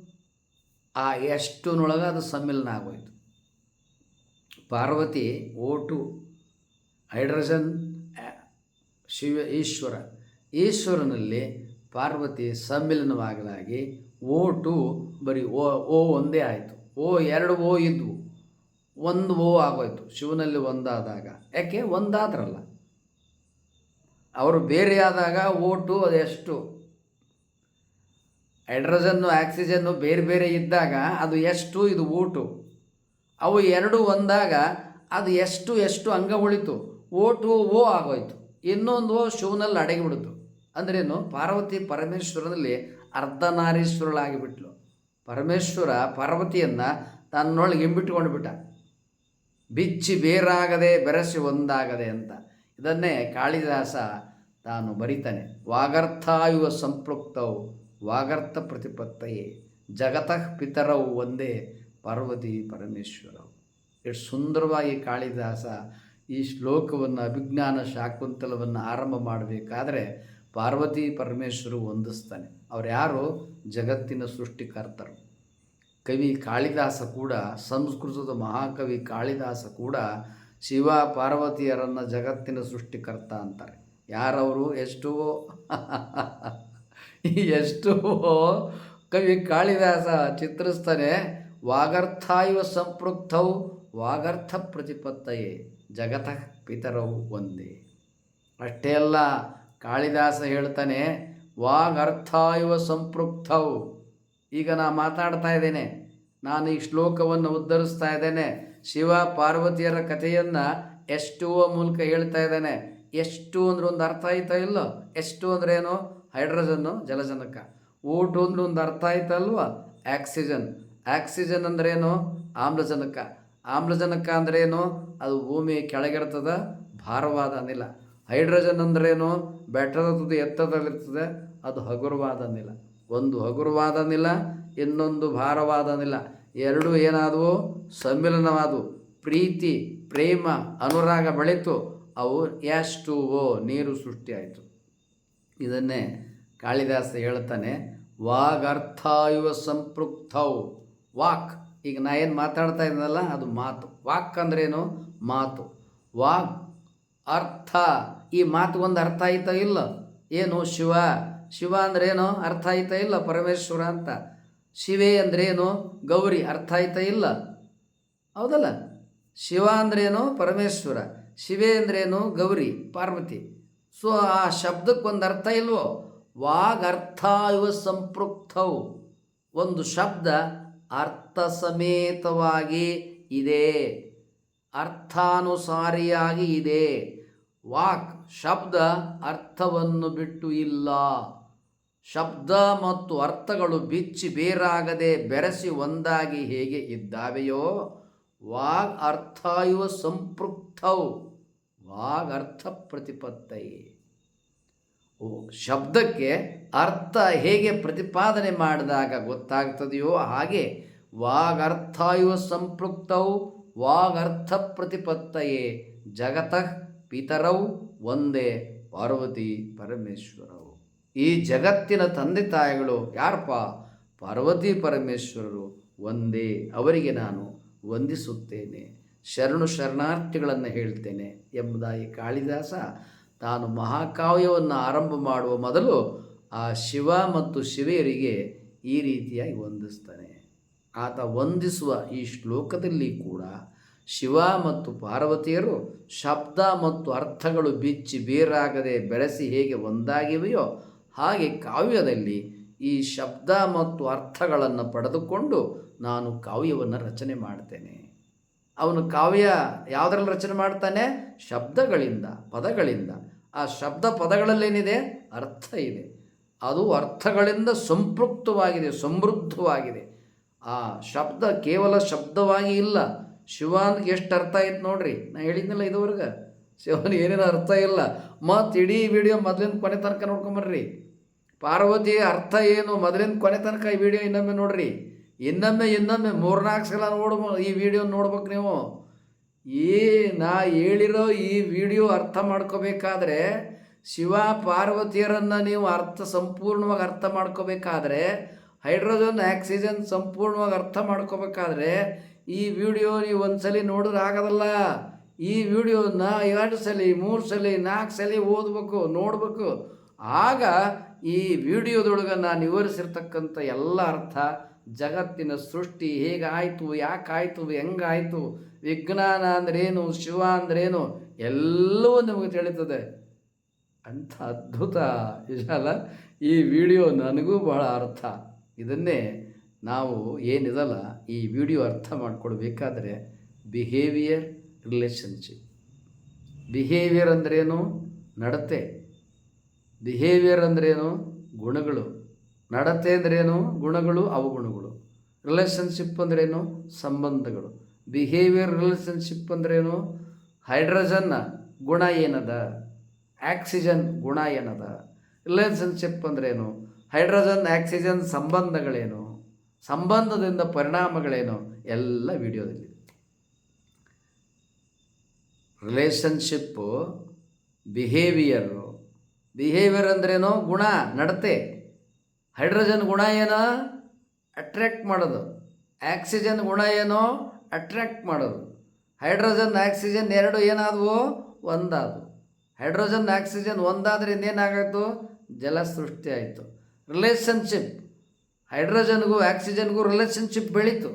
[SPEAKER 2] ಆ ಎಷ್ಟುನೊಳಗೆ ಅದು ಸಮ್ಮಿಲನ ಆಗೋಯ್ತು. ಪಾರ್ವತಿ ಓಟು ಹೈಡ್ರೋಜನ್ ಆ, ಶಿವ ಈಶ್ವರ. ಈಶ್ವರನಲ್ಲಿ ಪಾರ್ವತಿ ಸಮ್ಮಿಲನವಾಗಲಾಗಿ ಓ ಟು ಬರೀ ಓ ಓ ಒಂದೇ ಆಯಿತು. ಓ ಎರಡು ಓ ಇದ್ವು. ಒಂದು ಓ ಆಗೋಯ್ತು. ಶಿವನಲ್ಲಿ ಒಂದಾದಾಗ. ಯಾಕೆ? ಒಂದಾದ್ರಲ್ಲ. ಅವರು ಬೇರೆಯಾದಾಗ ಓ ಟು ಅದೆಷ್ಟು? ಹೈಡ್ರೋಜನ್ನು, ಆಕ್ಸಿಜನ್ನು ಬೇರೆ ಬೇರೆ ಇದ್ದಾಗ ಅದು ಎಷ್ಟು? ಇದು ಊಟು ಅವು ಎರಡು ಒಂದಾಗ ಅದು ಎಷ್ಟು ಎಷ್ಟು ಅಂಗ ಉಳಿತು? ಓ ಓ ಆಗೋಯ್ತು. ಇನ್ನೊಂದು ಓ ಶಿವನಲ್ಲಿ ಅಡಗಿಬಿಡ್ತು. ಅಂದ್ರೇನು? ಪಾರ್ವತಿ ಪರಮೇಶ್ವರನಲ್ಲಿ ಅರ್ಧನಾರೀಶ್ವರಳಾಗಿಬಿಟ್ಲು. ಪರಮೇಶ್ವರ ಪಾರ್ವತಿಯನ್ನು ತನ್ನೊಳಗೆ ಹಿಂಬಿಟ್ಕೊಂಡು ಬಿಟ್ಟ. ಬಿಚ್ಚಿ ಬೇರಾಗದೆ ಬೆರೆಸಿ ಒಂದಾಗದೆ ಅಂತ. ಇದನ್ನೇ ಕಾಳಿದಾಸ ತಾನು ಬರಿತಾನೆ. ವಾಗರ್ಥಾಯುವ ಸಂಪೃಕ್ತವು ವಾಗರ್ಥ ಪ್ರತಿಪತ್ತಯೇ, ಜಗತಃ ಪಿತರವು ಒಂದೇ ಪಾರ್ವತಿ ಪರಮೇಶ್ವರವು ಎಷ್ಟು ಸುಂದರವಾಗಿ ಕಾಳಿದಾಸ ಈ ಶ್ಲೋಕವನ್ನು, ಅಭಿಜ್ಞಾನ ಶಾಕುಂತಲವನ್ನು ಆರಂಭ ಮಾಡಬೇಕಾದ್ರೆ ಪಾರ್ವತಿ ಪರಮೇಶ್ವರು ಹೊಂದಿಸ್ತಾನೆ ಅವ್ರು ಯಾರು? ಜಗತ್ತಿನ ಸೃಷ್ಟಿಕರ್ತರು. ಕವಿ ಕಾಳಿದಾಸ ಕೂಡ, ಸಂಸ್ಕೃತದ ಮಹಾಕವಿ ಕಾಳಿದಾಸ ಕೂಡ ಶಿವ ಪಾರ್ವತಿಯರನ್ನು ಜಗತ್ತಿನ ಸೃಷ್ಟಿಕರ್ತ ಅಂತಾರೆ. ಯಾರವರು? ಎಷ್ಟು ಎಷ್ಟು ಕವಿ ಕಾಳಿದಾಸ ಚಿತ್ರಿಸ್ತಾನೆ ವಾಗರ್ಥಾಯುವ ಸಂಪೃಕ್ತವು ವಾಗರ್ಥ ಪ್ರತಿಪತ್ತಯೇ, ಜಗತಃ ಪಿತರವು ಒಂದೇ. ಅಷ್ಟೇ ಅಲ್ಲ ಕಾಳಿದಾಸ ಹೇಳ್ತಾನೆ ವಾಗರ್ಥಾಯುವ ಸಂಪೃಕ್ತವು. ಈಗ ನಾ ಮಾತಾಡ್ತಾ ಇದ್ದೇನೆ, ನಾನು ಈ ಶ್ಲೋಕವನ್ನು ಉದ್ಧರಿಸ್ತಾ ಇದ್ದೇನೆ, ಶಿವ ಪಾರ್ವತಿಯರ ಕಥೆಯನ್ನು ಎಷ್ಟು ಮೂಲಕ ಹೇಳ್ತಾ ಇದ್ದೇನೆ. ಎಷ್ಟು ಅಂದ್ರೆ ಒಂದು ಅರ್ಥ ಆಯ್ತಾ ಇಲ್ಲೋ? ಎಷ್ಟು ಅಂದ್ರೆ ಏನು? ಹೈಡ್ರೋಜನ್ನು, ಜಲಜನಕ. ಊಟು ಅಂದ್ರೆ ಒಂದು ಅರ್ಥ ಆಯ್ತಲ್ವ ಆಕ್ಸಿಜನ್. ಆಕ್ಸಿಜನ್ ಏನು? ಆಮ್ಲಜನಕ. ಆಮ್ಲಜನಕ ಅಂದ್ರೆ ಏನು? ಅದು ಭೂಮಿ ಕೆಳಗಿರ್ತದ ಭಾರವಾದ ಅನಿಲ. ಹೈಡ್ರೋಜನ್ ಅಂದ್ರೇನು? ಬೆಟ್ಟದ ತುದಿ ಎತ್ತದಲ್ಲಿರ್ತದೆ ಅದು ಹಗುರವಾದ ಅನಿಲ. ಒಂದು ಹಗುರವಾದ ಅನಿಲ, ಇನ್ನೊಂದು ಭಾರವಾದ ನಿಲ ಎರಡು ಏನಾದವು? ಸಮ್ಮಿಲನವಾದವು. ಪ್ರೀತಿ, ಪ್ರೇಮ, ಅನುರಾಗ ಬೆಳೀತು. ಅವು ಎಷ್ಟು ಓ ನೀರು ಸೃಷ್ಟಿಯಾಯಿತು. ಇದನ್ನೇ ಕಾಳಿದಾಸ ಹೇಳ್ತಾನೆ, ವಾಗರ್ಥಾಯುವ ಸಂಪೃಕ್ತವು ವಾಕ್. ಈಗ ನಾ ಏನು ಮಾತಾಡ್ತಾ ಇದ್ದೀನಲ್ಲ ಅದು ಮಾತು. ವಾಕ್ ಅಂದ್ರೇನು? ಮಾತು. ವಾಕ್ ಅರ್ಥ. ಈ ಮಾತು ಒಂದು ಅರ್ಥ ಆಯ್ತಾ ಇಲ್ಲ? ಏನು ಶಿವ? ಶಿವ ಅಂದ್ರೇನು ಅರ್ಥ ಆಯ್ತಾ ಇಲ್ಲ ಪರಮೇಶ್ವರ ಅಂತ. ಶಿವೆ ಅಂದ್ರೇನು ಗೌರಿ. ಅರ್ಥ ಆಯ್ತಾ ಇಲ್ಲ? ಹೌದಲ್ಲ? ಶಿವ ಅಂದ್ರೇನು ಪರಮೇಶ್ವರ. ಶಿವೆ ಅಂದ್ರೇನು ಗೌರಿ, ಪಾರ್ವತಿ. ಸೊ, ಆ ಶಬ್ದಕ್ಕೊಂದು ಅರ್ಥ ಇಲ್ವೋ? ಅರ್ಥ ಇವ ಸಂಪೃಕ್ತವು. ಒಂದು ಶಬ್ದ ಅರ್ಥ ಸಮೇತವಾಗಿ ಇದೆ. ಅರ್ಥಾನುಸಾರಿಯಾಗಿ ಇದೆ. ವಾಕ್ ಶಬ್ದ ಅರ್ಥವನ್ನು ಬಿಟ್ಟು ಇಲ್ಲ. ಶಬ್ದ ಮತ್ತು ಅರ್ಥಗಳು ಬಿಚ್ಚಿ ಬೇರಾಗದೆ ಬೆರೆಸಿ ಒಂದಾಗಿ ಹೇಗೆ ಇದ್ದಾವೆಯೋ, ವಾಗ್ ಅರ್ಥಾಯುವ ಸಂಪೃಕ್ತವು, ವಾಗ್ ಅರ್ಥ ಪ್ರತಿಪತ್ತೈ. ಶಬ್ದಕ್ಕೆ ಅರ್ಥ ಹೇಗೆ ಪ್ರತಿಪಾದನೆ ಮಾಡಿದಾಗ ಗೊತ್ತಾಗ್ತದೆಯೋ, ಹಾಗೆ ವಾಗ್ ಇವ ಸಂಪೃಕ್ತವು ವಾಗರ್ಥ ಪ್ರತಿಪತ್ತಯೇ, ಜಗತಃ ಪಿತರವು ಒಂದೇ ಪಾರ್ವತಿ ಪರಮೇಶ್ವರರು ಈ ಜಗತ್ತಿನ ತಂದೆ ತಾಯಿಗಳು ಯಾರಪ್ಪ? ಪಾರ್ವತಿ ಪರಮೇಶ್ವರರು. ಒಂದೇ ಅವರಿಗೆ ನಾನು ವಂದಿಸುತ್ತೇನೆ. ಶರಣು ಶರಣಾರ್ಥಿಗಳನ್ನು ಹೇಳ್ತೇನೆ ಎಂಬುದಾಗಿ ಕಾಳಿದಾಸ ತಾನು ಮಹಾಕಾವ್ಯವನ್ನು ಆರಂಭ ಮಾಡುವ ಮೊದಲು ಆ ಶಿವ ಮತ್ತು ಶಿವೆಯರಿಗೆ ಈ ರೀತಿಯಾಗಿ ವಂದಿಸ್ತಾನೆ. ಆತ ವಂದಿಸುವ ಈ ಶ್ಲೋಕದಲ್ಲಿ ಕೂಡ ಶಿವ ಮತ್ತು ಪಾರ್ವತಿಯರು ಶಬ್ದ ಮತ್ತು ಅರ್ಥಗಳು ಬಿಚ್ಚಿ ಬೇರಾಗದೆ ಬೆಳೆಸಿ ಹೇಗೆ ಒಂದಾಗಿವೆಯೋ ಹಾಗೆ ಕಾವ್ಯದಲ್ಲಿ ಈ ಶಬ್ದ ಮತ್ತು ಅರ್ಥಗಳನ್ನು ಪಡೆದುಕೊಂಡು ನಾನು ಕಾವ್ಯವನ್ನು ರಚನೆ ಮಾಡ್ತೇನೆ. ಅವನು ಕಾವ್ಯ ಯಾವುದರಲ್ಲಿ ರಚನೆ ಮಾಡ್ತಾನೆ? ಶಬ್ದಗಳಿಂದ, ಪದಗಳಿಂದ. ಆ ಶಬ್ದ ಪದಗಳಲ್ಲೇನಿದೆ? ಅರ್ಥ ಇದೆ. ಅದು ಅರ್ಥಗಳಿಂದ ಸಂಪೃಕ್ತವಾಗಿದೆ, ಸಮೃದ್ಧವಾಗಿದೆ. ಆ ಶಬ್ದ ಕೇವಲ ಶಬ್ದವಾಗಿ ಇಲ್ಲ ಶಿವಾನ್ಗೆ ಎಷ್ಟು ಅರ್ಥ ಆಯ್ತು ನೋಡ್ರಿ? ನಾ ಹೇಳಿದ್ನಲ್ಲ ಇದುವರೆಗೆ. ಶಿವನ್ ಏನೇನು ಅರ್ಥ ಇಲ್ಲ. ಮತ್ತು ಇಡೀ ವಿಡಿಯೋ ಮೊದಲಿಂದ ಕೊನೆ ತನಕ ನೋಡ್ಕೊಂಬರ್ರಿ. ಪಾರ್ವತಿ ಅರ್ಥ ಏನು? ಮೊದಲಿಂದ ಕೊನೆ ತನಕ ಈ ವಿಡಿಯೋ ಇನ್ನೊಮ್ಮೆ ನೋಡ್ರಿ. ಇನ್ನೊಮ್ಮೆ ಇನ್ನೊಮ್ಮೆ ಮೂರ್ನಾಲ್ಕು ಸಲ ನೋಡ್ಬೋ ಈ ವಿಡಿಯೋ ನೋಡ್ಬೇಕು ನೀವು. ಈ ನಾ ಹೇಳಿರೋ ಈ ವಿಡಿಯೋ ಅರ್ಥ ಮಾಡ್ಕೋಬೇಕಾದ್ರೆ, ಶಿವ ಪಾರ್ವತಿಯರನ್ನು ನೀವು ಅರ್ಥ ಸಂಪೂರ್ಣವಾಗಿ ಅರ್ಥ ಮಾಡ್ಕೋಬೇಕಾದ್ರೆ, ಹೈಡ್ರೋಜನ್, ಆಕ್ಸಿಜನ್ ಸಂಪೂರ್ಣವಾಗಿ ಅರ್ಥ ಮಾಡ್ಕೋಬೇಕಾದ್ರೆ ಈ ವಿಡಿಯೋ ನೀವು ಒಂದ್ಸಲಿ ನೋಡಿದ್ರೆ ಆಗೋದಲ್ಲ. ಈ ವಿಡಿಯೋನ ಎರಡು ಸಲ, ಮೂರು ಸಲ ನಾಲ್ಕು ಸಲ ಓದಬೇಕು, ನೋಡಬೇಕು. ಆಗ ಈ ವಿಡಿಯೋದೊಳಗೆ ನಾನು ವಿವರಿಸಿರ್ತಕ್ಕಂಥ ಎಲ್ಲ ಅರ್ಥ ಜಗತ್ತಿನ ಸೃಷ್ಟಿ ಹೇಗಾಯಿತು, ಯಾಕಾಯಿತು, ಹೆಂಗಾಯಿತು, ವಿಜ್ಞಾನ ಅಂದ್ರೇನು, ಶಿವ ಅಂದ್ರೇನು, ಎಲ್ಲವೂ ನಮಗೆ ತಿಳಿತದೆ. ಅಂಥ ಅದ್ಭುತ ಇದಲ್ಲ ಈ ವಿಡಿಯೋ ನನಗೂ ಬಹಳ ಅರ್ಥ. ಇದನ್ನೇ ನಾವು ಏನಿದಲ್ಲ ಈ ವಿಡಿಯೋ ಅರ್ಥ ಮಾಡ್ಕೊಳ್ಬೇಕಾದ್ರೆ ಬಿಹೇವಿಯರ್ ರಿಲೇಷನ್ಶಿಪ್ ಬಿಹೇವಿಯರ್ ಅಂದ್ರೇನು? ನಡತೆ. ಬಿಹೇವಿಯರ್ ಅಂದ್ರೇನು? ಗುಣಗಳು. ನಡತೆ ಅಂದ್ರೇನು? ಗುಣಗಳು, ಅವಗುಣಗಳು. ರಿಲೇಷನ್ಶಿಪ್ ಅಂದ್ರೇನು? ಸಂಬಂಧಗಳು. ಬಿಹೇವಿಯರ್ ರಿಲೇಷನ್ಶಿಪ್ ಅಂದ್ರೇನು? ಹೈಡ್ರೋಜನ್ನ ಗುಣ ಏನದ? ಆಕ್ಸಿಜನ್ ಗುಣ ಏನದ? ರಿಲೇಷನ್ಶಿಪ್ ಅಂದ್ರೇನು? ಹೈಡ್ರೋಜನ್ ಆಕ್ಸಿಜನ್ ಸಂಬಂಧಗಳೇನು? ಸಂಬಂಧದಿಂದ ಪರಿಣಾಮಗಳೇನು ಎಲ್ಲ ವಿಡಿಯೋದಲ್ಲಿ. ರಿಲೇಷನ್ಶಿಪ್ಪು, ಬಿಹೇವಿಯರು, ಬಿಹೇವಿಯರ್ ಅಂದ್ರೇನು ಗುಣ, ನಡತೆ. ಹೈಡ್ರೋಜನ್ ಗುಣ ಏನೋ ಅಟ್ರ್ಯಾಕ್ಟ್ ಮಾಡೋದು. ಆಕ್ಸಿಜನ್ ಗುಣ ಏನೋ ಅಟ್ರ್ಯಾಕ್ಟ್ ಮಾಡೋದು. ಹೈಡ್ರೋಜನ್, ಆಕ್ಸಿಜನ್ ಎರಡು ಏನಾದವು? ಒಂದಾದವು. ಹೈಡ್ರೋಜನ್, ಆಕ್ಸಿಜನ್ ಒಂದಾದ್ರಿಂದ ಇನ್ನೇನಾಗಾಯಿತು? ಜಲ ಸೃಷ್ಟಿ ಆಯಿತು. ರಿಲೇಷನ್ಶಿಪ್. ಹೈಡ್ರೋಜನ್ಗೂ ಆಕ್ಸಿಜನ್ಗೂ ರಿಲೇಷನ್ಶಿಪ್ ಬೆಳೀತು.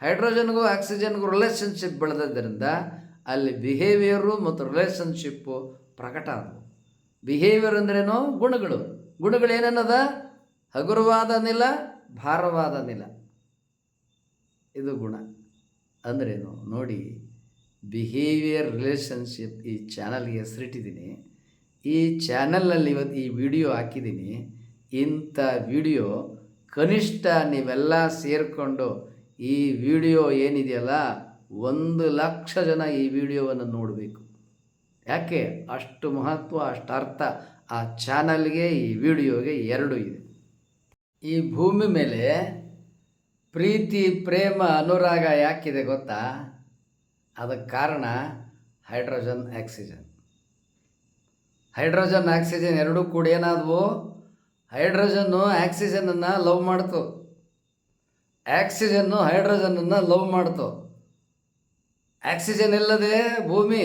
[SPEAKER 2] ಹೈಡ್ರೋಜನ್ಗೂ ಆಕ್ಸಿಜನ್ಗೂ ರಿಲೇಷನ್ಶಿಪ್ ಬೆಳೆದದ್ದರಿಂದ ಅಲ್ಲಿ ಬಿಹೇವಿಯರು ಮತ್ತು ರಿಲೇಷನ್ಶಿಪ್ಪು ಪ್ರಕಟ ಆದವು. ಬಿಹೇವಿಯರ್ ಅಂದ್ರೇನು? ಗುಣಗಳು. ಗುಣಗಳು ಏನೇನದ? ಹಗುರವಾದ ನಿಲ ಭಾರವಾದ ನಿಲ ಇದು ಗುಣ. ಅಂದ್ರೇನು? ನೋಡಿ ಬಿಹೇವಿಯರ್ ರಿಲೇಷನ್ಶಿಪ್ ಈ ಚಾನಲ್ಗೆ ಹೆಸರಿಟ್ಟಿದ್ದೀನಿ ಈ ಚಾನಲ್ನಲ್ಲಿ ಇವತ್ತು ಈ ವಿಡಿಯೋ ಹಾಕಿದ್ದೀನಿ ಇಂಥ ವಿಡಿಯೋ ಕನಿಷ್ಠ ನೀವೆಲ್ಲ ಸೇರಿಕೊಂಡು ಈ ವಿಡಿಯೋ ಏನಿದೆಯಲ್ಲ, ಒಂದು ಲಕ್ಷ ಜನ ಈ ವಿಡಿಯೋವನ್ನು ನೋಡಬೇಕು. ಯಾಕೆ? ಅಷ್ಟು ಮಹತ್ವ, ಅಷ್ಟು ಅರ್ಥ ಆ ಚಾನಲ್ಗೆ, ಈ ವಿಡಿಯೋಗೆ ಎರಡು ಇದೆ. ಈ ಭೂಮಿ ಮೇಲೆ ಪ್ರೀತಿ, ಪ್ರೇಮ, ಅನುರಾಗ ಯಾಕಿದೆ ಗೊತ್ತಾ? ಅದಕ್ಕೆ ಕಾರಣ ಹೈಡ್ರೋಜನ್, ಆಕ್ಸಿಜನ್. ಹೈಡ್ರೋಜನ್, ಆಕ್ಸಿಜನ್ ಎರಡೂ ಕೂಡ ಏನಾದವು? ಹೈಡ್ರೋಜನ್ನು ಆಕ್ಸಿಜನನ್ನು ಲವ್ ಮಾಡ್ತು. ಆಕ್ಸಿಜನ್ನು ಹೈಡ್ರೋಜನನ್ನು ಲವ್ ಮಾಡ್ತು. ಆಕ್ಸಿಜನ್ ಇಲ್ಲದೆ ಭೂಮಿ,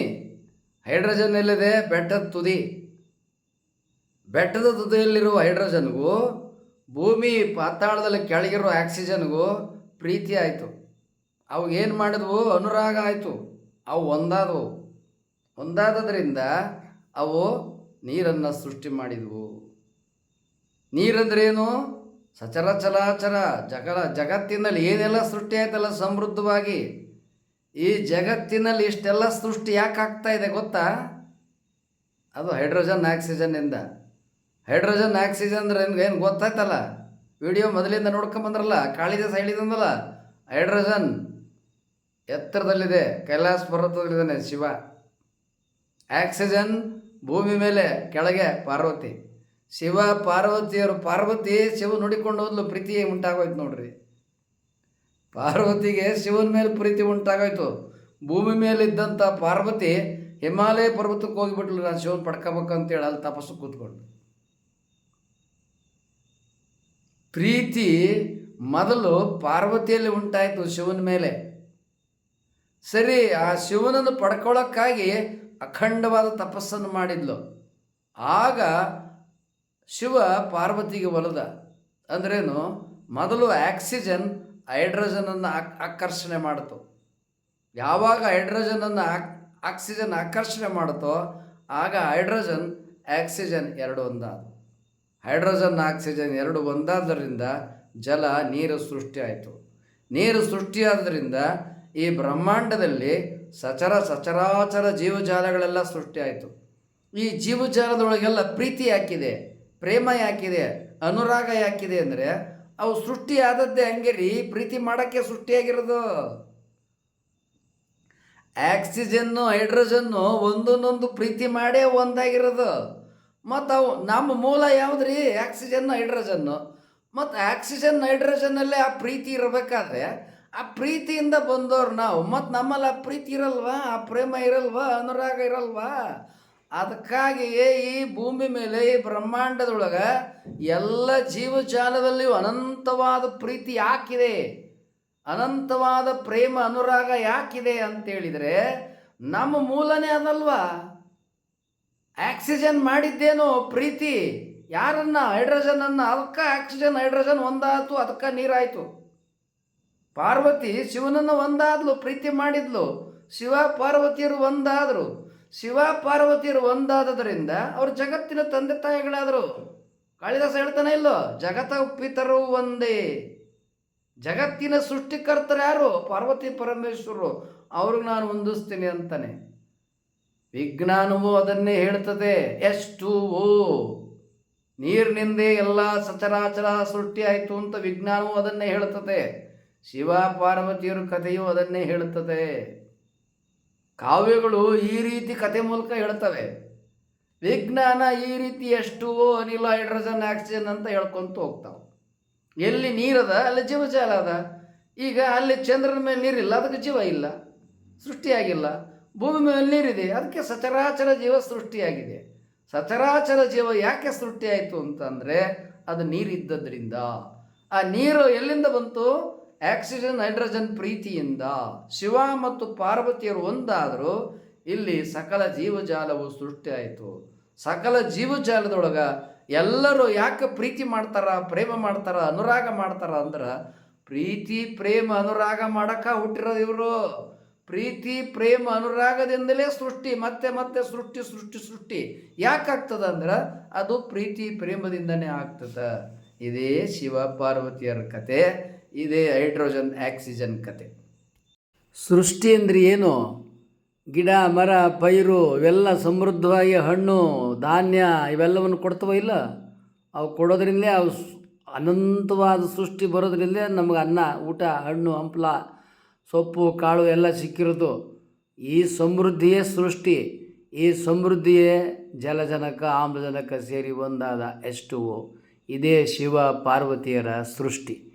[SPEAKER 2] ಹೈಡ್ರೋಜನ್ ಇಲ್ಲದೆ ಬೆಟ್ಟದ ತುದಿ. ಬೆಟ್ಟದ ತುದಿಯಲ್ಲಿರುವ ಹೈಡ್ರೋಜನ್ಗೂ, ಭೂಮಿ ಪಾತಾಳದಲ್ಲಿ ಕೆಳಗಿರೋ ಆಕ್ಸಿಜನ್ಗೂ ಪ್ರೀತಿ ಆಯಿತು. ಅವು ಏನು ಮಾಡಿದ್ವು? ಅನುರಾಗ ಆಯಿತು. ಅವು ಒಂದಾದವು. ಒಂದಾದದ್ರಿಂದ ಅವು ನೀರನ್ನು ಸೃಷ್ಟಿ ಮಾಡಿದವು. ನೀರಂದ್ರೇನು? ಸಚರ ಚಲಾಚರ ಜಗಳ ಜಗತ್ತಿನಲ್ಲಿ ಏನೆಲ್ಲ ಸೃಷ್ಟಿ ಆಯ್ತಲ್ಲ ಸಮೃದ್ಧವಾಗಿ? ಈ ಜಗತ್ತಿನಲ್ಲಿ ಇಷ್ಟೆಲ್ಲ ಸೃಷ್ಟಿ ಯಾಕೆ ಆಗ್ತಾ ಇದೆ ಗೊತ್ತಾ? ಅದು ಹೈಡ್ರೋಜನ್ ಆಕ್ಸಿಜನ್ನಿಂದ ಹೈಡ್ರೋಜನ್, ಆಕ್ಸಿಜನ್ ಅಂದ್ರೆ ನಿಮ್ಗೆ ಏನು ಗೊತ್ತಾಯ್ತಲ್ಲ? ವಿಡಿಯೋ ಮೊದಲಿಂದ ನೋಡ್ಕೊಂಬಂದ್ರಲ್ಲ ಕಾಳಿದಾಸ ಹೇಳಿದಂದಲ್ಲ, ಹೈಡ್ರೋಜನ್ ಎತ್ತರದಲ್ಲಿದೆ, ಕೈಲಾಸ ಪರ್ವತದಲ್ಲಿದ್ದಾನೆ ಶಿವ. ಆಕ್ಸಿಜನ್ ಭೂಮಿ ಮೇಲೆ ಕೆಳಗೆ ಪಾರ್ವತಿ. ಶಿವ ಪಾರ್ವತಿಯರು ಪಾರ್ವತಿ ಶಿವ ನೋಡಿಕೊಂಡು ಹೋದ್ಲು ಪ್ರೀತಿ ಉಂಟಾಗೋಯ್ತು ನೋಡ್ರಿ. ಪಾರ್ವತಿಗೆ ಶಿವನ ಮೇಲೆ ಪ್ರೀತಿ ಉಂಟಾಗೋಯ್ತು. ಭೂಮಿ ಮೇಲಿದ್ದಂಥ ಪಾರ್ವತಿ ಹಿಮಾಲಯ ಪರ್ವತಕ್ಕೆ ಹೋಗಿಬಿಟ್ಲು, ನಾನು ಶಿವನ ಪಡ್ಕೋಬೇಕಂತೇಳಿ ಅಲ್ಲಿ ತಪಸ್ಸು ಕೂತ್ಕೊಂಡು ಪ್ರೀತಿ ಮೊದಲು ಪಾರ್ವತಿಯಲ್ಲಿ ಉಂಟಾಯಿತು ಶಿವನ ಮೇಲೆ. ಸರಿ, ಆ ಶಿವನನ್ನು ಪಡ್ಕೊಳ್ಳೋಕ್ಕಾಗಿ ಅಖಂಡವಾದ ತಪಸ್ಸನ್ನು ಮಾಡಿದ್ಲು. ಆಗ ಶಿವ ಪಾರ್ವತಿಗೆ ಒಲದ. ಅಂದ್ರೇನು? ಮೊದಲು ಆಕ್ಸಿಜನ್ ಹೈಡ್ರೋಜನನ್ನು ಆಕ್, ಆಕರ್ಷಣೆ ಮಾಡಿತು. ಯಾವಾಗ ಹೈಡ್ರೋಜನನ್ನು ಆಕ್, ಆಕ್ಸಿಜನ್ ಆಕರ್ಷಣೆ ಮಾಡುತ್ತೋ ಆಗ ಹೈಡ್ರೋಜನ್, ಆಕ್ಸಿಜನ್ ಎರಡು ಒಂದಾದ. ಹೈಡ್ರೋಜನ್, ಆಕ್ಸಿಜನ್ ಎರಡು ಒಂದಾದ್ದರಿಂದ ಜಲ, ನೀರು ಸೃಷ್ಟಿಯಾಯಿತು ನೀರು ಸೃಷ್ಟಿಯಾದ್ದರಿಂದ ಈ ಬ್ರಹ್ಮಾಂಡದಲ್ಲಿ ಸಚರ ಸಚರಾಚರ ಜೀವಜಾಲಗಳೆಲ್ಲ ಸೃಷ್ಟಿಯಾಯಿತು ಈ ಜೀವಜಾಲದೊಳಗೆಲ್ಲ ಪ್ರೀತಿ ಯಾಕಿದೆ? ಪ್ರೇಮ ಯಾಕಿದೆ, ಅನುರಾಗ ಯಾಕಿದೆ ಅಂದರೆ, ಅವು ಸೃಷ್ಟಿಯಾದದ್ದೇ ಹಂಗೆ ರೀ, ಪ್ರೀತಿ ಮಾಡೋಕ್ಕೆ ಸೃಷ್ಟಿಯಾಗಿರೋದು. ಆಕ್ಸಿಜನ್ನು, ಹೈಡ್ರೋಜನ್ನು ಒಂದೊಂದೊಂದು ಪ್ರೀತಿ ಮಾಡೇ ಒಂದಾಗಿರೋದು. ಮತ್ತು ಅವು ನಮ್ಮ ಮೂಲ ಯಾವುದ್ರಿ? ಆಕ್ಸಿಜನ್ ಹೈಡ್ರೋಜನ್ನು. ಮತ್ತು ಆಕ್ಸಿಜನ್, ಹೈಡ್ರೋಜನ್ನಲ್ಲೇ ಆ ಪ್ರೀತಿ ಇರಬೇಕಾದ್ರೆ, ಆ ಪ್ರೀತಿಯಿಂದ ಬಂದವ್ರು ನಾವು. ಮತ್ತು ನಮ್ಮಲ್ಲಿ ಆ ಪ್ರೀತಿ ಇರಲ್ವಾ? ಆ ಪ್ರೇಮ ಇರಲ್ವಾ? ಅನುರಾಗ ಇರಲ್ವಾ? ಅದಕ್ಕಾಗಿಯೇ ಈ ಭೂಮಿ ಮೇಲೆ, ಈ ಬ್ರಹ್ಮಾಂಡದೊಳಗೆ ಎಲ್ಲ ಜೀವಜಾಲದಲ್ಲಿಯೂ ಅನಂತವಾದ ಪ್ರೀತಿ ಯಾಕಿದೆ? ಅನಂತವಾದ ಪ್ರೇಮ, ಅನುರಾಗ ಯಾಕಿದೆ ಅಂತೇಳಿದರೆ ನಮ್ಮ ಮೂಲನೇ ಅದಲ್ವಾ? ಆಕ್ಸಿಜನ್ ಮಾಡಿದ್ದೇನೋ ಪ್ರೀತಿ, ಯಾರನ್ನ? ಹೈಡ್ರೋಜನನ್ನು ಅದಕ್ಕೆ ಆಕ್ಸಿಜನ್, ಹೈಡ್ರೋಜನ್ ಒಂದಾಯಿತು, ಅದಕ್ಕೆ ನೀರಾಯಿತು. ಪಾರ್ವತಿ ಶಿವನನ್ನು ಒಂದಾದ್ಲು, ಪ್ರೀತಿ ಮಾಡಿದ್ಲು. ಶಿವ, ಪಾರ್ವತಿಯರು ಒಂದಾದರು. ಶಿವ ಪಾರ್ವತಿಯರು ಒಂದಾದದರಿಂದ ಅವರು ಜಗತ್ತಿನ ತಂದೆ ತಾಯಿಗಳಾದರು. ಕಾಳಿದಾಸ ಹೇಳ್ತಾನೆ ಇಲ್ಲೋ, ಜಗತ ಪಿತರು ಒಂದೇ. ಜಗತ್ತಿನ ಸೃಷ್ಟಿಕರ್ತರು ಯಾರು? ಪಾರ್ವತಿ ಪರಮೇಶ್ವರರು ಅವ್ರಿಗೆ ನಾನು ಹೊಂದಿಸ್ತೀನಿ ಅಂತಾನೆ. ವಿಜ್ಞಾನವು ಅದನ್ನೇ ಹೇಳ್ತದೆ. ಎಷ್ಟು ಓ. ನೀರಿನಿಂದೇ ಎಲ್ಲ ಸಚರಾಚರ ಸೃಷ್ಟಿ ಆಯಿತು ಅಂತ ವಿಜ್ಞಾನವು ಅದನ್ನೇ ಹೇಳ್ತದೆ. ಶಿವ ಪಾರ್ವತಿಯರ ಕಥೆಯು ಅದನ್ನೇ ಹೇಳುತ್ತದೆ ಕಾವ್ಯಗಳು ಈ ರೀತಿ ಕಥೆ ಮೂಲಕ ಹೇಳ್ತವೆ. ವಿಜ್ಞಾನ ಈ ರೀತಿ ಎಷ್ಟು ಅನಿಲ, ಹೈಡ್ರೋಜನ್, ಆಕ್ಸಿಜನ್ ಅಂತ ಹೇಳ್ಕೊಂತ ಹೋಗ್ತಾವೆ. ಎಲ್ಲಿ ನೀರದ, ಅಲ್ಲಿ ಜೀವಜಾಲ ಅದ. ಈಗ ಅಲ್ಲಿ ಚಂದ್ರನ ಮೇಲೆ ನೀರಿಲ್ಲ, ಅದಕ್ಕೆ ಜೀವ ಇಲ್ಲ, ಸೃಷ್ಟಿಯಾಗಿಲ್ಲ. ಭೂಮಿ ಮೇಲೆ ನೀರಿದೆ, ಅದಕ್ಕೆ ಸಚರಾಚರ ಜೀವ ಸೃಷ್ಟಿಯಾಗಿದೆ. ಸಚರಾಚರ ಜೀವ ಯಾಕೆ ಸೃಷ್ಟಿಯಾಯಿತು ಅಂತಂದರೆ ಅದು ನೀರಿದ್ದದ್ರಿಂದ. ಆ ನೀರು ಎಲ್ಲಿಂದ ಬಂತು? ಆಕ್ಸಿಜನ್, ಹೈಡ್ರೋಜನ್ ಪ್ರೀತಿಯಿಂದ ಶಿವ ಮತ್ತು ಪಾರ್ವತಿಯರು ಒಂದಾದರೂ ಇಲ್ಲಿ ಸಕಲ ಜೀವಜಾಲವು ಸೃಷ್ಟಿಯಾಯಿತು ಸಕಲ ಜೀವಜಾಲದೊಳಗ ಎಲ್ಲರೂ ಯಾಕೆ ಪ್ರೀತಿ ಮಾಡ್ತಾರ, ಪ್ರೇಮ ಮಾಡ್ತಾರ, ಅನುರಾಗ ಮಾಡ್ತಾರ ಅಂದ್ರೆ ಪ್ರೀತಿ, ಪ್ರೇಮ, ಅನುರಾಗ ಮಾಡಕ ಹುಟ್ಟಿರೋದು ಇವರು. ಪ್ರೀತಿ, ಪ್ರೇಮ, ಅನುರಾಗದಿಂದಲೇ ಸೃಷ್ಟಿ, ಮತ್ತೆ ಮತ್ತೆ ಸೃಷ್ಟಿ ಸೃಷ್ಟಿ ಸೃಷ್ಟಿ. ಯಾಕಾಗ್ತದ ಅಂದ್ರೆ ಅದು ಪ್ರೀತಿ, ಪ್ರೇಮದಿಂದನೇ ಆಗ್ತದ. ಇದೇ ಶಿವ ಪಾರ್ವತಿಯರ ಕತೆ. ಇದೇ ಹೈಡ್ರೋಜನ್ ಆಕ್ಸಿಜನ್ ಕತೆ. ಸೃಷ್ಟಿ ಅಂದರೆ ಏನು ಗಿಡ, ಮರ, ಪೈರು, ಇವೆಲ್ಲ ಸಮೃದ್ಧವಾಗಿ ಹಣ್ಣು, ಧಾನ್ಯ ಇವೆಲ್ಲವನ್ನು ಕೊಡ್ತವ ಇಲ್ಲ? ಅವು ಕೊಡೋದ್ರಿಂದಲೇ ಅವು ಅನಂತವಾದ ಸೃಷ್ಟಿ ಬರೋದ್ರಿಂದ ನಮಗೆ ಅನ್ನ, ಊಟ, ಹಣ್ಣು, ಹಂಪ್ಲ, ಸೊಪ್ಪು, ಕಾಳು ಎಲ್ಲ ಸಿಕ್ಕಿರೋದು. ಈ ಸಮೃದ್ಧಿಯೇ ಸೃಷ್ಟಿ. ಈ ಸಮೃದ್ಧಿಯೇ ಜಲಜನಕ, ಆಮ್ಲಜನಕ ಸೇರಿ ಒಂದಾದ ಎಷ್ಟು ಇದೇ ಶಿವ ಪಾರ್ವತಿಯರ ಸೃಷ್ಟಿ.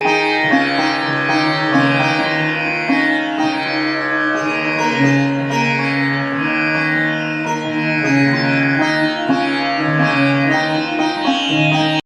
[SPEAKER 2] Música